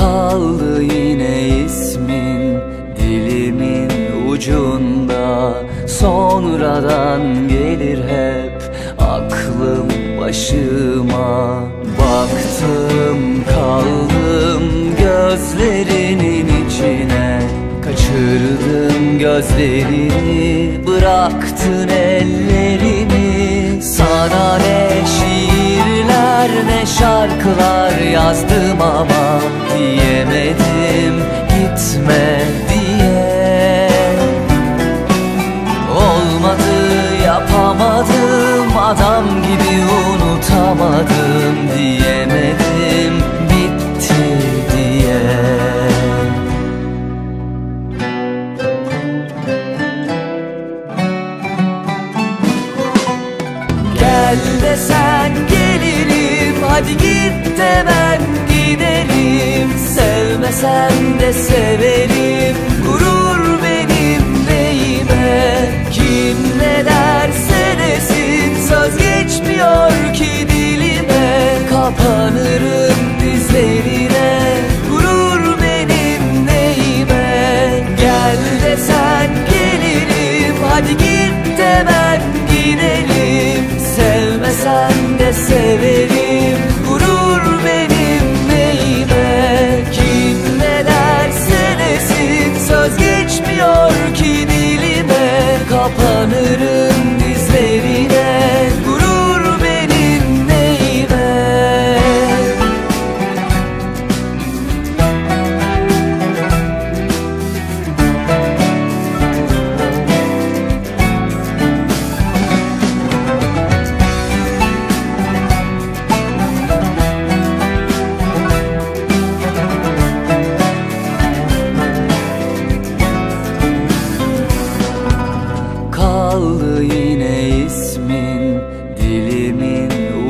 kaldı yine ismin dilimin ucunda. Sonradan gelir hep aklım başıma. Baktım kaldım gözlerinin içine. Kaçırdım gözlerini bıraktın ellerini. Sana ne şiirler ne şarkılar yazdım ama. Hadi git de ben giderim Sevmesem de severim. Gurur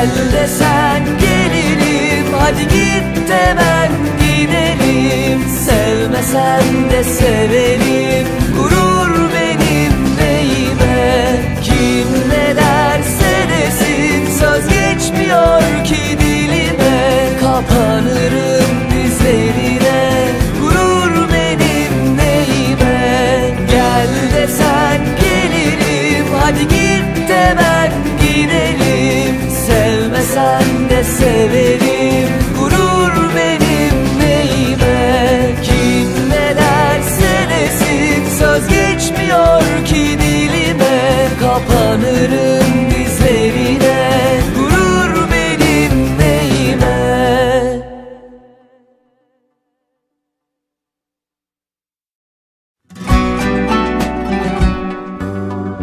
Gel desen gelirim. Hadi git de ben gidelim. Sevmesem de severim. Gurur benim neyime? Kim ne derse desin. Söz geçmiyor ki dilime. Kapanırım desin